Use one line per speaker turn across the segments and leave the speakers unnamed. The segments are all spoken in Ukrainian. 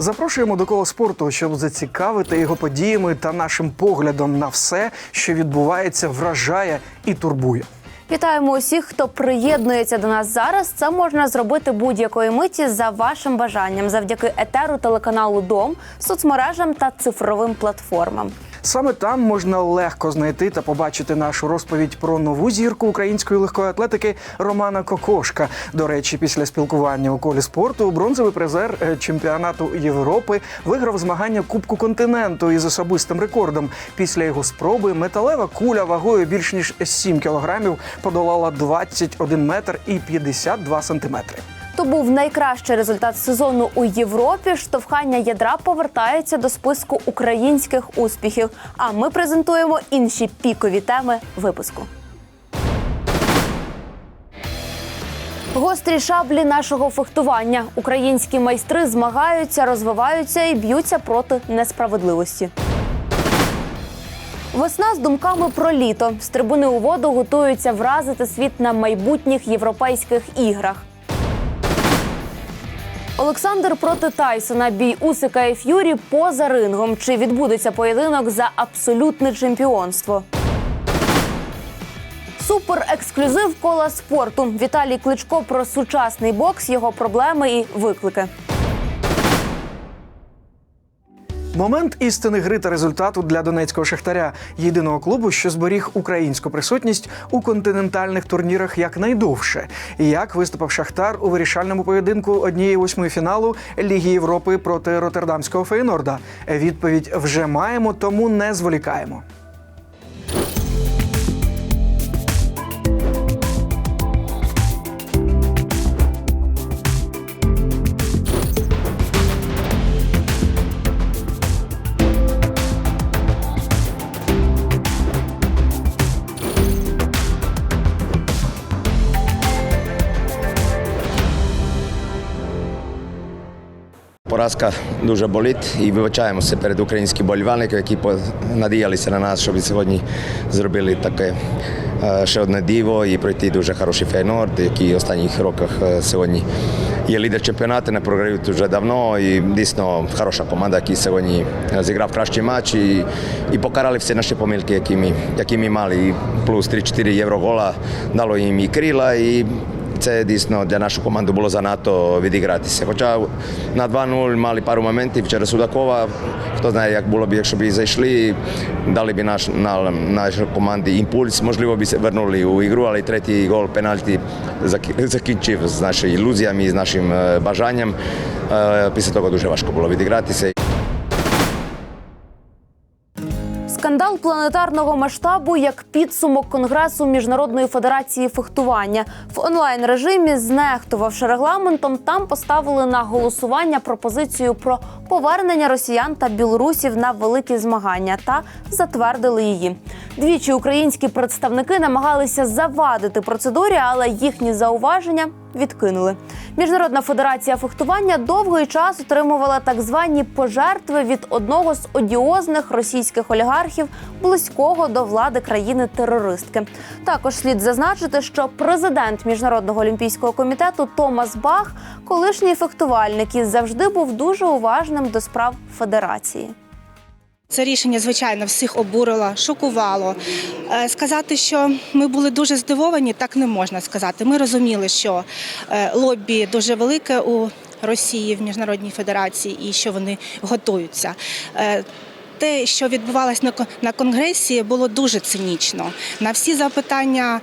Запрошуємо до кола спорту, щоб зацікавити його подіями та нашим поглядом на все, що відбувається, вражає і турбує.
Вітаємо усіх, хто приєднується до нас зараз. Це можна зробити будь-якої миті за вашим бажанням, завдяки етеру телеканалу Дом, соцмережам та цифровим платформам.
Саме там можна легко знайти та побачити нашу розповідь про нову зірку української легкої атлетики Романа Кокошка. До речі, після спілкування у колі спорту бронзовий призер е, чемпіонату Європи виграв змагання Кубку континенту із особистим рекордом. Після його спроби металева куля вагою більш ніж 7 кілограмів подолала 21 метр і 52 сантиметри.
То був найкращий результат сезону у Європі. Штовхання ядра повертається до списку українських успіхів. А ми презентуємо інші пікові теми випуску. Гострі шаблі нашого фехтування. Українські майстри змагаються, розвиваються і б'ються проти несправедливості. Весна з думками про літо. З трибуни у воду готуються вразити світ на майбутніх європейських іграх. Олександр проти Тайсона. Бій Усика і Ф'юрі поза рингом. Чи відбудеться поєдинок за абсолютне чемпіонство? Супер ексклюзив кола спорту. Віталій Кличко про сучасний бокс, його проблеми і виклики.
Момент істини гри та результату для донецького шахтаря, єдиного клубу, що зберіг українську присутність у континентальних турнірах якнайдовше. Як виступив Шахтар у вирішальному поєдинку однієї восьмої фіналу Ліги Європи проти Роттердамського Фейнорда? Відповідь вже маємо, тому не зволікаємо.
Поразка дуже болить і вибачаємося перед українськими болівальниками, які надіялися на нас, щоб сьогодні зробили таке е, ще одне диво і пройти дуже хороший фейнорд, який в останніх роках е, сьогодні є лідер чемпіонату, не програють вже давно. І дійсно хороша команда, яка сьогодні е, зіграв кращий матч і, і покарали всі наші помилки, які ми, які ми мали. І плюс 3-4 єврогола дало їм і крила. І це дійсно для нашу команду було занадто відігратися. Хоча на 2-0 мали пару моментів через Судакова. Хто знає, як було б, якщо б і зайшли, дали б наш, на, нашій команді імпульс, можливо, б се вернули у ігру, але третій гол пенальті заки- закінчив з нашими ілюзіями, з нашим е, бажанням. Е, Після того дуже важко було відігратися.
Скандал планетарного масштабу як підсумок конгресу міжнародної федерації фехтування в онлайн режимі, знехтувавши регламентом, там поставили на голосування пропозицію про повернення росіян та білорусів на великі змагання та затвердили її. Двічі українські представники намагалися завадити процедурі, але їхні зауваження відкинули. Міжнародна федерація фехтування довгий час отримувала так звані пожертви від одного з одіозних російських олігархів, близького до влади країни-терористки. Також слід зазначити, що президент міжнародного олімпійського комітету Томас Бах, колишній фехтувальник, і завжди був дуже уважним до справ федерації.
Це рішення, звичайно, всіх обурило, шокувало. Е, Сказати, що ми були дуже здивовані, так не можна сказати. Ми розуміли, що е, лобі дуже велике у Росії в міжнародній федерації і що вони готуються. Е, Те, що відбувалось на кон- конгресі, було дуже цинічно. На всі запитання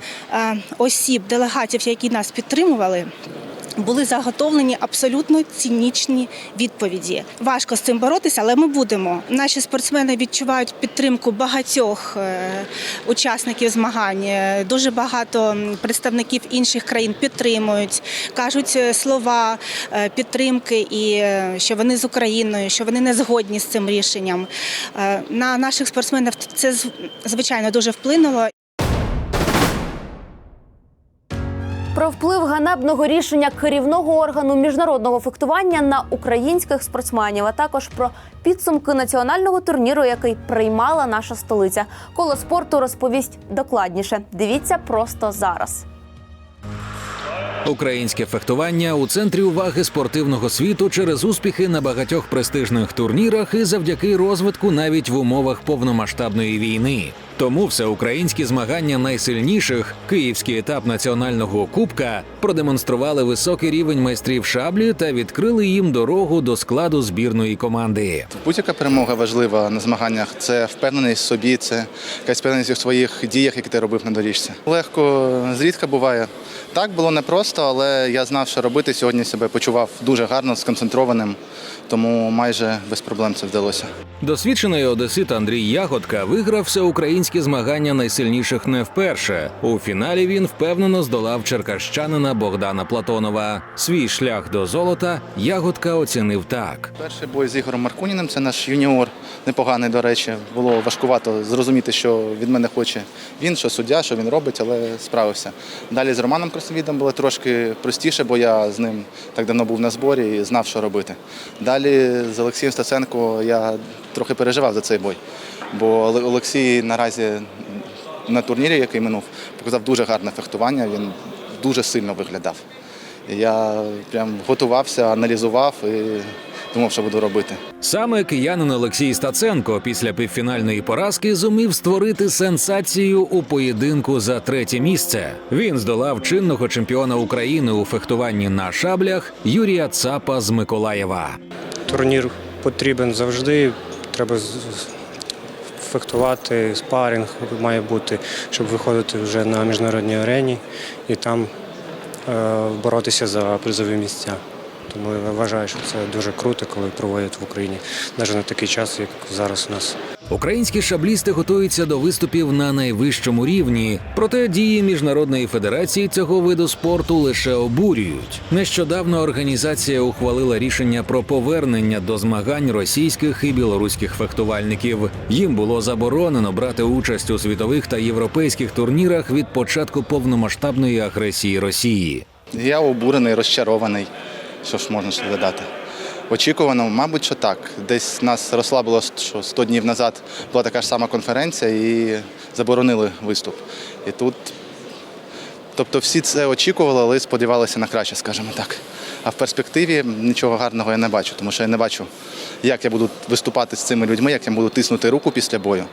осіб, делегатів, які нас підтримували, були заготовлені абсолютно цинічні відповіді. Важко з цим боротися, але ми будемо. Наші спортсмени відчувають підтримку багатьох е, учасників змагань. Е, Дуже багато представників інших країн підтримують, кажуть е, слова підтримки і що вони з Україною, що вони не згодні з цим рішенням. На наших спортсменів це звичайно дуже вплинуло.
Про вплив ганебного рішення керівного органу міжнародного фехтування на українських спортсменів, а також про підсумки національного турніру, який приймала наша столиця. Коло спорту розповість докладніше. Дивіться просто зараз.
Українське фехтування у центрі уваги спортивного світу через успіхи на багатьох престижних турнірах і завдяки розвитку навіть в умовах повномасштабної війни. Тому всеукраїнські змагання найсильніших, київський етап національного кубка, продемонстрували високий рівень майстрів шаблі та відкрили їм дорогу до складу збірної команди.
Будь-яка перемога важлива на змаганнях. Це впевненість в собі, це якась впевненість у своїх діях, які ти робив на доріжці. Легко зрідка буває. Так було непросто, але я знав, що робити. Сьогодні себе почував дуже гарно, сконцентрованим, тому майже без проблем це вдалося.
Досвідчений одесит Андрій Ягодка виграв всеукраїнські змагання найсильніших не вперше. У фіналі він впевнено здолав черкащанина Богдана Платонова. Свій шлях до золота Ягодка оцінив так.
Перший бой з Ігорем Маркуніним, це наш юніор, непоганий, до речі. Було важкувато зрозуміти, що від мене хоче він, що суддя, що він робить, але справився. Далі з Романом Красовідом було трошки простіше, бо я з ним так давно був на зборі і знав, що робити. Далі з Олексієм Стаценко я трохи переживав за цей бой, бо Олексій наразі на турнірі, який минув, показав дуже гарне фехтування. Він дуже сильно виглядав. Я прям готувався, аналізував і думав, що буду робити.
Саме киянин Олексій Стаценко після півфінальної поразки зумів створити сенсацію у поєдинку за третє місце. Він здолав чинного чемпіона України у фехтуванні на шаблях Юрія Цапа з Миколаєва.
Турнір потрібен завжди. Треба фехтувати, спарінг має бути, щоб виходити вже на міжнародній арені і там е, боротися за призові місця. Тому я вважаю, що це дуже круто, коли проводять в Україні, навіть на такий час, як зараз у нас.
Українські шаблісти готуються до виступів на найвищому рівні. Проте дії міжнародної федерації цього виду спорту лише обурюють. Нещодавно організація ухвалила рішення про повернення до змагань російських і білоруських фехтувальників. Їм було заборонено брати участь у світових та європейських турнірах від початку повномасштабної агресії Росії.
Я обурений, розчарований. Що ж можна ще? Очікувано, мабуть, що так. Десь нас розслабило, що 100 днів назад була така ж сама конференція і заборонили виступ. І тут, тобто всі це очікували, але сподівалися на краще, скажімо так. А в перспективі нічого гарного я не бачу, тому що я не бачу, як я буду виступати з цими людьми, як я буду тиснути руку після бою.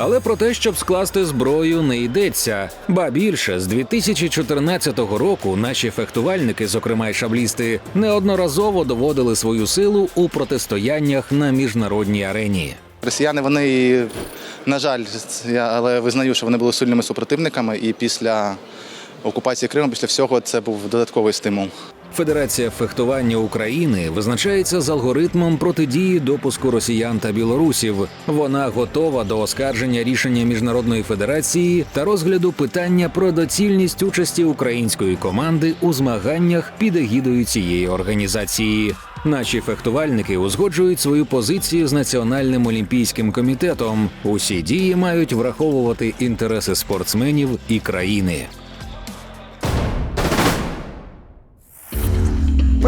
Але про те, щоб скласти зброю, не йдеться. Ба більше з 2014 року наші фехтувальники, зокрема й шаблісти, неодноразово доводили свою силу у протистояннях на міжнародній арені.
Росіяни, вони, на жаль, я але визнаю, що вони були сильними супротивниками, і після окупації Криму, після всього, це був додатковий стимул.
Федерація фехтування України визначається з алгоритмом протидії допуску росіян та білорусів. Вона готова до оскарження рішення міжнародної федерації та розгляду питання про доцільність участі української команди у змаганнях під егідою цієї організації. Наші фехтувальники узгоджують свою позицію з національним олімпійським комітетом. Усі дії мають враховувати інтереси спортсменів і країни.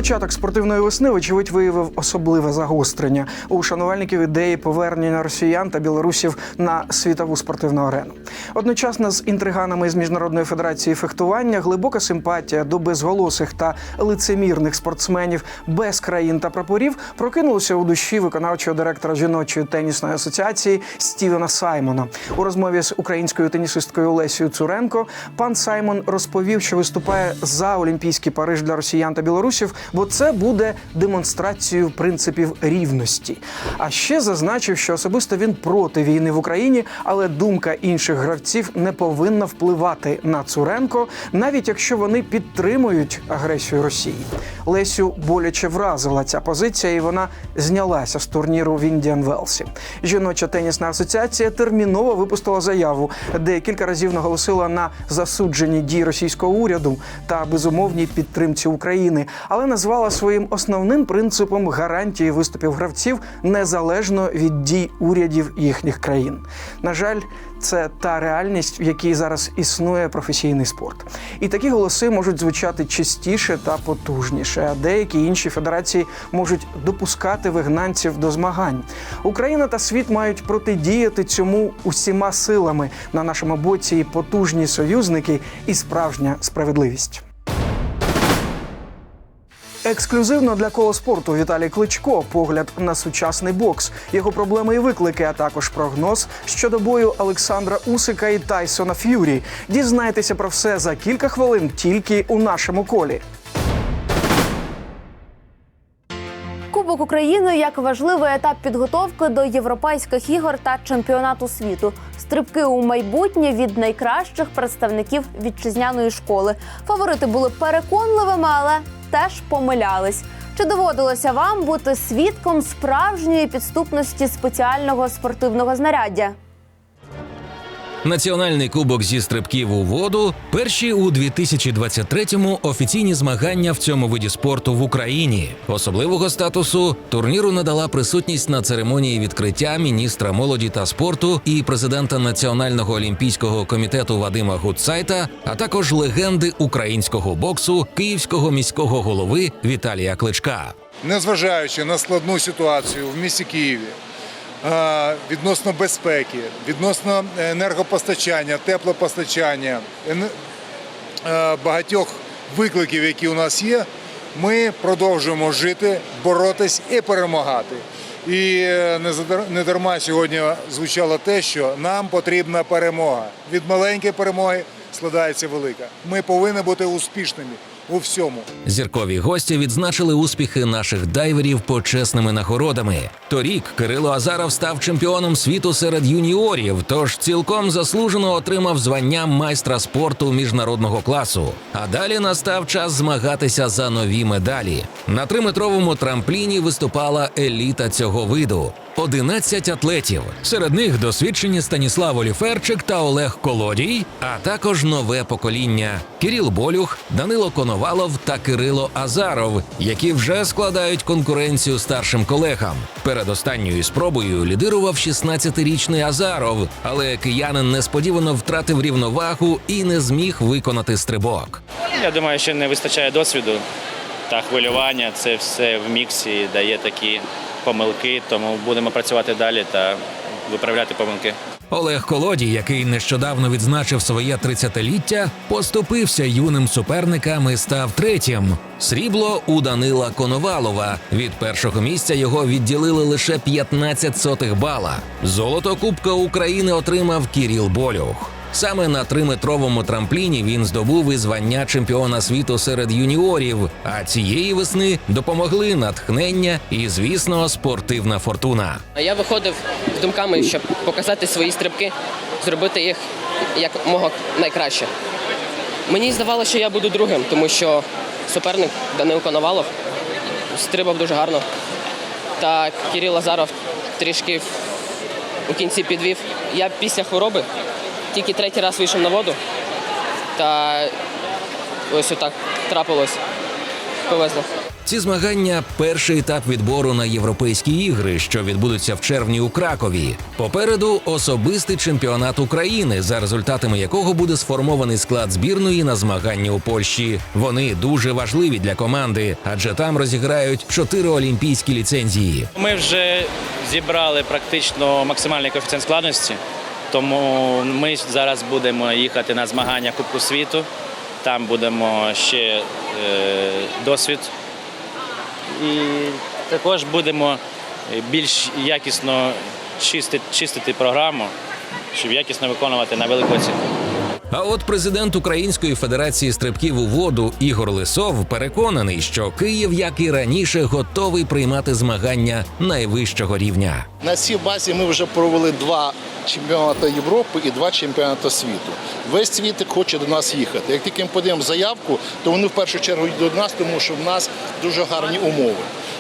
Початок спортивної весни, вочевидь, виявив особливе загострення у шанувальників ідеї повернення росіян та білорусів на світову спортивну арену. Одночасно з інтриганами з міжнародної федерації фехтування глибока симпатія до безголосих та лицемірних спортсменів без країн та прапорів прокинулася у душі виконавчого директора жіночої тенісної асоціації Стівена Саймона. У розмові з українською тенісисткою Олесією Цуренко пан Саймон розповів, що виступає за Олімпійський Париж для росіян та білорусів, бо це буде демонстрацією принципів рівності. А ще зазначив, що особисто він проти війни в Україні, але думка інших гравців не повинна впливати на Цуренко, навіть якщо вони підтримують агресію Росії. Лесю боляче вразила ця позиція, і вона знялася з турніру в Індіан Велсі. Жіноча тенісна асоціація терміново випустила заяву, де кілька разів наголосила на засудженні дій російського уряду та безумовній підтримці України, але назвала своїм основним принципом гарантії виступів гравців незалежно від дій урядів їхніх країн. На жаль, це та реальність, в якій зараз існує професійний спорт. І такі голоси можуть звучати частіше та потужніше. А деякі інші федерації можуть допускати вигнанців до змагань. Україна та світ мають протидіяти цьому усіма силами. На нашому боці потужні союзники і справжня справедливість. Ексклюзивно для коло спорту Віталій Кличко. Погляд на сучасний бокс, його проблеми і виклики, а також прогноз щодо бою Олександра Усика і Тайсона Ф'юрі. Дізнайтеся про все за кілька хвилин тільки у нашому колі.
Кубок України як важливий етап підготовки до європейських ігор та чемпіонату світу. Стрибки у майбутнє від найкращих представників вітчизняної школи. Фаворити були переконливими, але теж помилялись. Чи доводилося вам бути свідком справжньої підступності спеціального спортивного знаряддя?
Національний кубок зі стрибків у воду перші у 2023-му офіційні змагання в цьому виді спорту в Україні. Особливого статусу турніру надала присутність на церемонії відкриття міністра молоді та спорту і президента Національного олімпійського комітету Вадима Гудсайта, а також легенди українського боксу київського міського голови Віталія Кличка.
незважаючи на складну ситуацію в місті Києві відносно безпеки, відносно енергопостачання, теплопостачання, багатьох викликів, які у нас є, ми продовжуємо жити, боротись і перемагати. І е, не дарма сьогодні звучало те, що нам потрібна перемога. Від маленької перемоги складається велика. Ми повинні бути успішними у всьому.
Зіркові гості відзначили успіхи наших дайверів почесними нагородами. Торік Кирило Азаров став чемпіоном світу серед юніорів, тож цілком заслужено отримав звання майстра спорту міжнародного класу. А далі настав час змагатися за нові медалі. На триметровому трампліні виступала еліта цього виду. 11 атлетів. Серед них досвідчені Станіслав Оліферчик та Олег Колодій, а також нове покоління Кирил Болюх, Данило Коновалов та Кирило Азаров, які вже складають конкуренцію старшим колегам. Перед останньою спробою лідирував 16-річний Азаров, але киянин несподівано втратив рівновагу і не зміг виконати стрибок.
Я думаю, що не вистачає досвіду та хвилювання. Це все в міксі дає такі помилки, тому будемо працювати далі та виправляти помилки.
Олег Колодій, який нещодавно відзначив своє 30-ліття, поступився юним суперникам і став третім. Срібло у Данила Коновалова. Від першого місця його відділили лише 15 сотих бала. Золото Кубка України отримав Кіріл Болюх. Саме на триметровому трампліні він здобув і звання чемпіона світу серед юніорів. А цієї весни допомогли натхнення і, звісно, спортивна фортуна.
Я виходив з думками, щоб показати свої стрибки, зробити їх як мого найкраще. Мені здавалося, що я буду другим, тому що суперник Данил Коновалов стрибав дуже гарно. Та Кирил Лазаров трішки у кінці підвів. Я після хвороби тільки третій раз вийшов на воду. Та ось отак трапилось. Повезло.
Ці змагання перший етап відбору на європейські ігри, що відбудуться в червні у Кракові. Попереду особистий чемпіонат України, за результатами якого буде сформований склад збірної на змагання у Польщі. Вони дуже важливі для команди, адже там розіграють чотири олімпійські ліцензії.
Ми вже зібрали практично максимальний коефіцієнт складності, тому ми зараз будемо їхати на змагання Кубку світу. Там будемо ще е, досвід. І також будемо більш якісно чистити, програму, щоб якісно виконувати на велику оцінку.
А от президент Української федерації стрибків у воду Ігор Лисов переконаний, що Київ, як і раніше, готовий приймати змагання найвищого рівня.
На цій базі ми вже провели два чемпіонати Європи і два чемпіонати світу. Весь світ хоче до нас їхати. Як тільки ми подаємо заявку, то вони в першу чергу йдуть до нас, тому що в нас дуже гарні умови.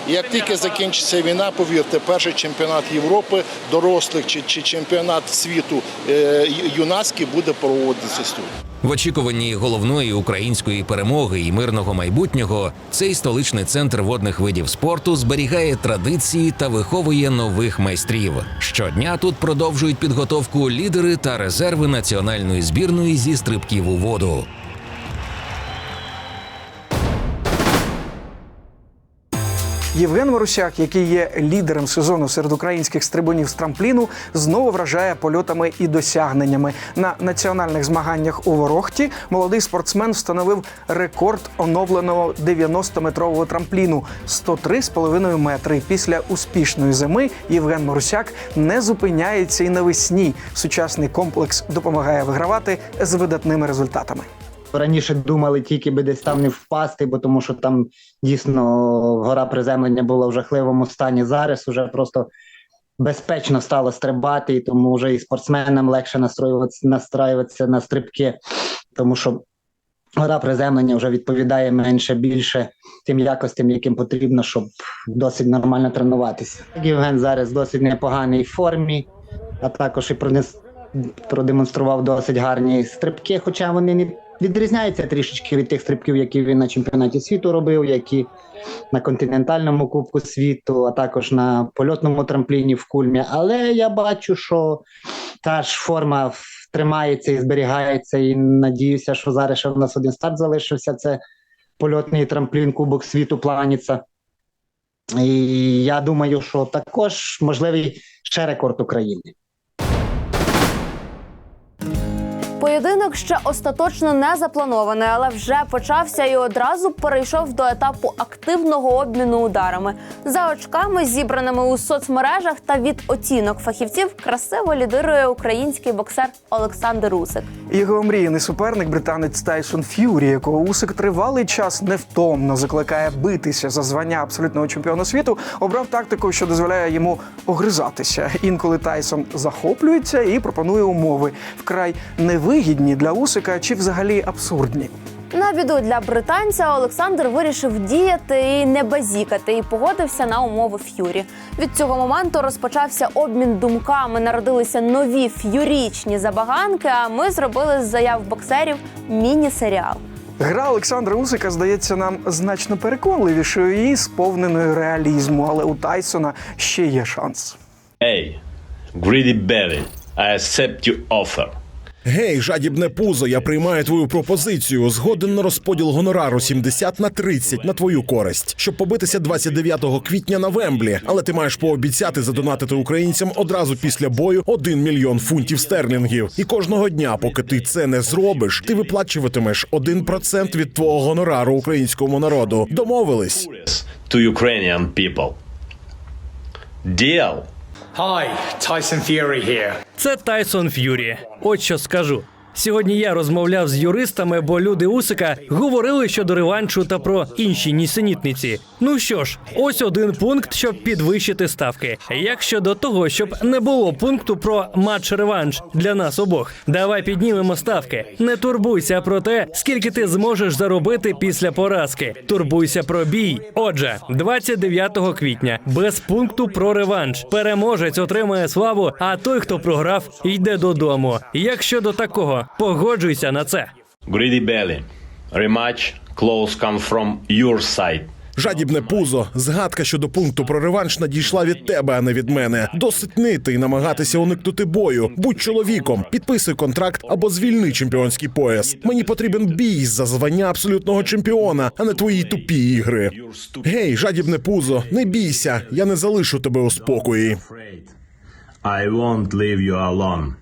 І як тільки закінчиться війна, повірте, перший чемпіонат Європи, дорослих чи, чи чемпіонат світу е, юнацький буде проводитися тут.
В очікуванні головної української перемоги і мирного майбутнього цей столичний центр водних видів спорту зберігає традиції та виховує нових майстрів. Щодня тут продовжують підготовку лідери та резерви національної збірної зі стрибків у воду.
Євген Марусяк, який є лідером сезону серед українських стрибунів з трампліну, знову вражає польотами і досягненнями. На національних змаганнях у Ворохті молодий спортсмен встановив рекорд оновленого 90-метрового трампліну 103,5 метри. Після успішної зими Євген Марусяк не зупиняється і навесні. Сучасний комплекс допомагає вигравати з видатними результатами.
Раніше думали тільки би десь там не впасти, бо тому що там дійсно гора приземлення була в жахливому стані. Зараз уже просто безпечно стало стрибати, і тому вже і спортсменам легше настроюватися, настраюватися на стрибки, тому що гора приземлення вже відповідає менше більше тим якостям, яким потрібно, щоб досить нормально тренуватися. Євген зараз досить непоганій формі, а також і пронес продемонстрував досить гарні стрибки, хоча вони не відрізняються трішечки від тих стрибків, які він на чемпіонаті світу робив, які на континентальному кубку світу, а також на польотному трампліні в кульмі. Але я бачу, що та ж форма тримається і зберігається, і надіюся, що зараз ще в нас один старт залишився. Це польотний трамплін Кубок світу Планіца. І я думаю, що також можливий ще рекорд України.
Поєдинок ще остаточно не запланований, але вже почався і одразу перейшов до етапу активного обміну ударами. За очками, зібраними у соцмережах та від оцінок фахівців, красиво лідирує український боксер Олександр Усик.
Його омріяний суперник, британець Тайсон Ф'юрі, якого Усик тривалий час невтомно закликає битися за звання абсолютного чемпіона світу, обрав тактику, що дозволяє йому огризатися. Інколи Тайсон захоплюється і пропонує умови вкрай невигідні для Усика чи взагалі абсурдні.
На біду для британця Олександр вирішив діяти і не базікати, і погодився на умови Ф'юрі. Від цього моменту розпочався обмін думками. Народилися нові ф'юрічні забаганки. А ми зробили з заяв боксерів міні-серіал.
Гра Олександра Усика здається нам значно переконливішою і сповненою реалізму, але у Тайсона ще є шанс.
Hey, greedy belly, I accept your offer.
Гей, жадібне пузо, я приймаю твою пропозицію. Згоден на розподіл гонорару 70 на 30 на твою користь, щоб побитися 29 квітня на Вемблі. Але ти маєш пообіцяти задонатити українцям одразу після бою 1 мільйон фунтів стерлінгів. І кожного дня, поки ти це не зробиш, ти виплачуватимеш 1% від твого гонорару українському народу. Домовились.
To Ukrainian people. Deal.
Hi, Tyson Fury here.
Це Тайсон Ф'юрі. От що скажу. Сьогодні я розмовляв з юристами, бо люди Усика говорили щодо реваншу та про інші нісенітниці. Ну що ж, ось один пункт, щоб підвищити ставки. Як щодо того, щоб не було пункту про матч-реванш для нас обох, давай піднімемо ставки. Не турбуйся про те, скільки ти зможеш заробити після поразки. Турбуйся про бій. Отже, 29 квітня без пункту про реванш. Переможець отримає славу, а той, хто програв, йде додому. Як щодо такого, погоджуйся на це.
Greedy belly. Rematch. Close come from your side.
Жадібне пузо, згадка щодо пункту про реванш надійшла від тебе, а не від мене. Досить нити і намагатися уникнути бою. Будь чоловіком, підписуй контракт або звільни чемпіонський пояс. Мені потрібен бій за звання абсолютного чемпіона, а не твої тупі ігри. Гей, жадібне пузо, не бійся, я не залишу тебе у спокої.
I won't leave you alone.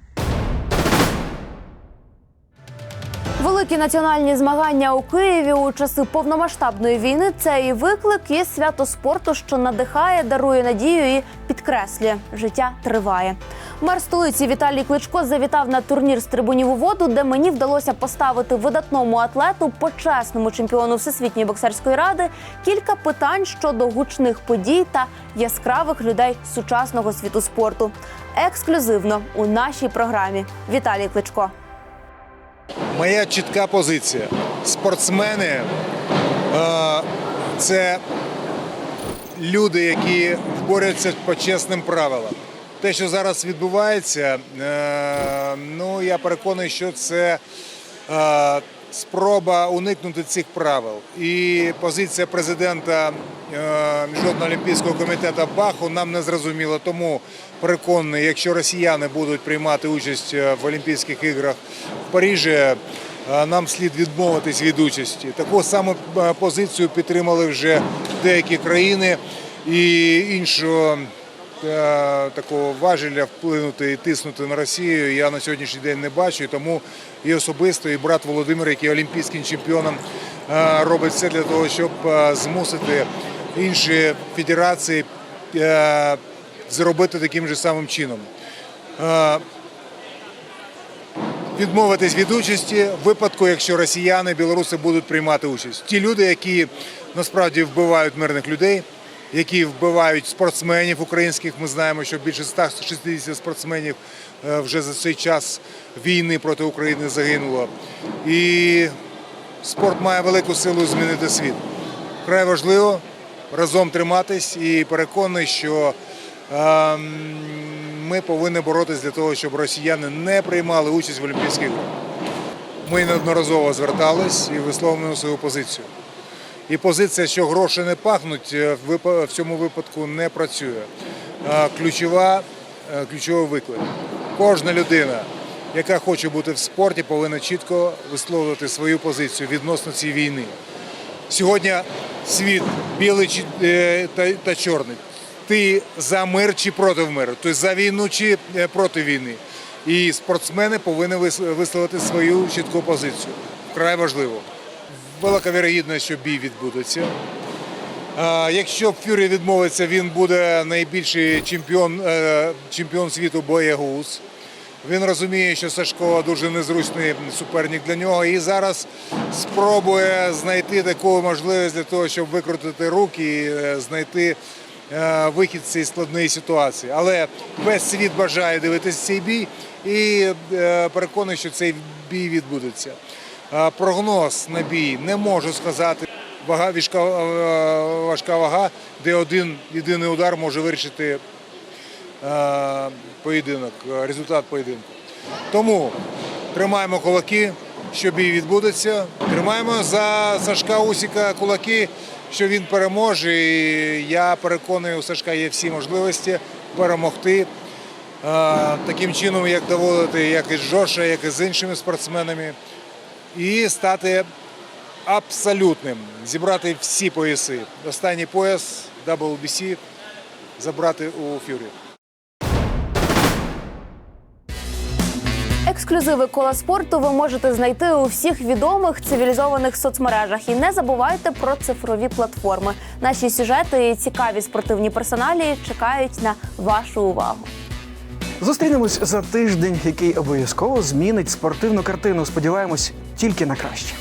Великі національні змагання у Києві у часи повномасштабної війни це і виклик, і свято спорту, що надихає, дарує надію і підкреслює життя триває. Мер столиці Віталій Кличко завітав на турнір з трибунів у воду, де мені вдалося поставити видатному атлету, почесному чемпіону всесвітньої боксерської ради, кілька питань щодо гучних подій та яскравих людей сучасного світу спорту. Ексклюзивно у нашій програмі. Віталій Кличко.
Моя чітка позиція. Спортсмени е, це люди, які борються по чесним правилам. Те, що зараз відбувається, е, ну я переконаний, що це е, спроба уникнути цих правил. І позиція президента е, Міжнародного олімпійського комітету Баху нам не зрозуміла. Тому переконаний, якщо росіяни будуть приймати участь е, в Олімпійських іграх в Парижі, е, нам слід відмовитись від участі. Таку саму позицію підтримали вже деякі країни і іншого такого важеля вплинути і тиснути на Росію я на сьогоднішній день не бачу. І тому і особисто, і брат Володимир, який олімпійським чемпіоном, е, робить все для того, щоб е, змусити інші федерації е, зробити таким же самим чином. Е, Відмовитись від участі в випадку, якщо росіяни, білоруси будуть приймати участь. Ті люди, які насправді вбивають мирних людей, які вбивають спортсменів українських. Ми знаємо, що більше 160 спортсменів е, вже за цей час війни проти України загинуло. І спорт має велику силу змінити світ. Вкрай важливо разом триматись і переконаний, що ем, ми повинні боротися для того, щоб росіяни не приймали участь в Олімпійських. Ми неодноразово звертались і висловлюємо свою позицію. І позиція, що гроші не пахнуть, е, в цьому випадку не працює. Ключова, е, ключовий виклик. Кожна людина, яка хоче бути в спорті, повинна чітко висловлювати свою позицію відносно цієї війни. Сьогодні світ білий е, та, чорний. Ти за мир чи проти миру, тобто за війну чи проти війни. І спортсмени повинні висловити свою чітку позицію. Вкрай важливо. Велика вірогідність, що бій відбудеться. Якщо Фюрі відмовиться, він буде найбільший чемпіон, е, чемпіон світу боєгуз. Він розуміє, що Сашко дуже незручний суперник для нього, і зараз спробує знайти таку можливість для того, щоб викрутити руки і е, знайти е, вихід з цієї складної ситуації. Але весь світ бажає дивитися цей бій і переконаний, що цей бій відбудеться. Е, Прогноз на бій не можу сказати. Вага важка, е, важка вага, де один єдиний удар може вирішити е, поєдинок, результат поєдинку. Тому тримаємо кулаки, що бій відбудеться. Тримаємо за Сашка Усіка кулаки, що він переможе. І я переконаний, у Сашка є всі можливості перемогти. Таким чином, як доводити, як із Жоша, як і з іншими спортсменами, і стати абсолютним, зібрати всі пояси. Останній пояс WBC забрати у Фюрі.
Ексклюзиви кола спорту ви можете знайти у всіх відомих цивілізованих соцмережах. І не забувайте про цифрові платформи. Наші сюжети і цікаві спортивні персоналі чекають на вашу увагу.
Зустрінемось за тиждень, який обов'язково змінить спортивну картину. Сподіваємось, тільки на краще.